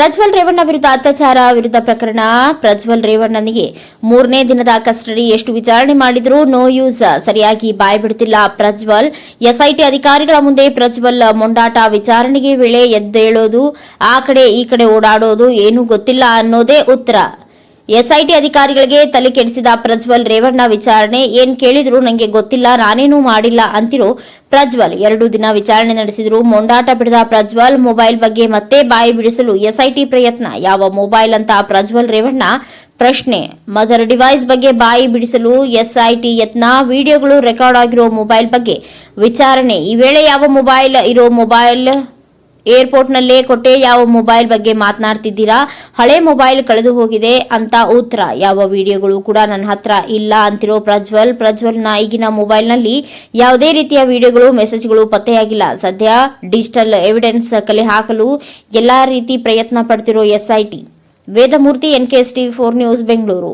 ಪ್ರಜ್ವಲ್ ರೇವಣ್ಣ ವಿರುದ್ಧ ಅತ್ಯಾಚಾರ ವಿರುದ್ಧ ಪ್ರಕರಣ. ಪ್ರಜ್ವಲ್ ರೇವಣ್ಣನಿಗೆ ಮೂರನೇ ದಿನದ ಕಸ್ಟಡಿ ಎಷ್ಟು ವಿಚಾರಣೆ ಮಾಡಿದರೂ ನೋ ಯೂಸ್. ಸರಿಯಾಗಿ ಬಾಯ್ ಬಿಡುತ್ತಿಲ್ಲ ಪ್ರಜ್ವಲ್. ಎಸ್ಐಟಿ ಅಧಿಕಾರಿಗಳ ಮುಂದೆ ಪ್ರಜ್ವಲ್ ಮೊಂಡಾಟ ವಿಚಾರಣೆಗೆ ವೇಳೆ ಎದ್ದೇಳೋದು, ಆ ಕಡೆ ಈ ಕಡೆ ಓಡಾಡೋದು ಏನೂ ಗೊತ್ತಿಲ್ಲ ಅನ್ನೋದೇ ಉತ್ತರ. ಎಸ್ಐಟಿ ಅಧಿಕಾರಿಗಳಿಗೆ ತಲೆ ಕೆಡಿಸಿದ ಪ್ರಜ್ವಲ್ ರೇವಣ್ಣ ವಿಚಾರಣೆ, ಏನ್ ಕೇಳಿದ್ರು ನಂಗೆ ಗೊತ್ತಿಲ್ಲ, ನಾನೇನೂ ಮಾಡಿಲ್ಲ ಅಂತಿರೋ ಪ್ರಜ್ವಲ್. ಎರಡು ದಿನ ವಿಚಾರಣೆ ನಡೆಸಿದ್ರು, ಮೊಂಡಾಟ ಬಿಡದ ಪ್ರಜ್ವಲ್, ಮೊಬೈಲ್ ಬಗ್ಗೆ ಮತ್ತೆ ಬಾಯಿ ಬಿಡಿಸಲು ಎಸ್ಐಟಿ ಪ್ರಯತ್ನ. ಯಾವ ಮೊಬೈಲ್ ಅಂತ ಪ್ರಜ್ವಲ್ ರೇವಣ್ಣ? ಪ್ರಶ್ನೆ. ಮದರ್ ಡಿವೈಸ್ ಬಗ್ಗೆ ಬಾಯಿ ಬಿಡಿಸಲು ಎಸ್ಐಟಿ ಯತ್ನ, ವಿಡಿಯೋಗಳು ರೆಕಾರ್ಡ್ ಆಗಿರೋ ಮೊಬೈಲ್ ಬಗ್ಗೆ ವಿಚಾರಣೆ. ಈ ವೇಳೆ ಯಾವ ಮೊಬೈಲ್ ಇರೋ ಮೊಬೈಲ್ ಏರ್ಪೋರ್ಟ್ನಲ್ಲೇ ಕೊಟ್ಟೆ, ಯಾವ ಮೊಬೈಲ್ ಬಗ್ಗೆ ಮಾತನಾಡ್ತಿದ್ದೀರಾ? ಹಳೆ ಮೊಬೈಲ್ ಕಳೆದು ಹೋಗಿದೆ ಅಂತ ಉತ್ತರ. ಯಾವ ವಿಡಿಯೋಗಳು ಕೂಡ ನನ್ನ ಹತ್ರ ಇಲ್ಲ ಅಂತಿರೋ ಪ್ರಜ್ವಲ್. ಪ್ರಜ್ವಲ್ನ ಈಗಿನ ಮೊಬೈಲ್ನಲ್ಲಿ ಯಾವುದೇ ರೀತಿಯ ವಿಡಿಯೋಗಳು, ಮೆಸೇಜ್ಗಳು ಪತ್ತೆಯಾಗಿಲ್ಲ. ಸದ್ಯ ಡಿಜಿಟಲ್ ಎವಿಡೆನ್ಸ್ ಕಲೆ ಹಾಕಲು ಎಲ್ಲಾ ರೀತಿ ಪ್ರಯತ್ನ ಪಡ್ತಿರೋ SIT. Vedamurthy NKS TV four news, Bengaluru.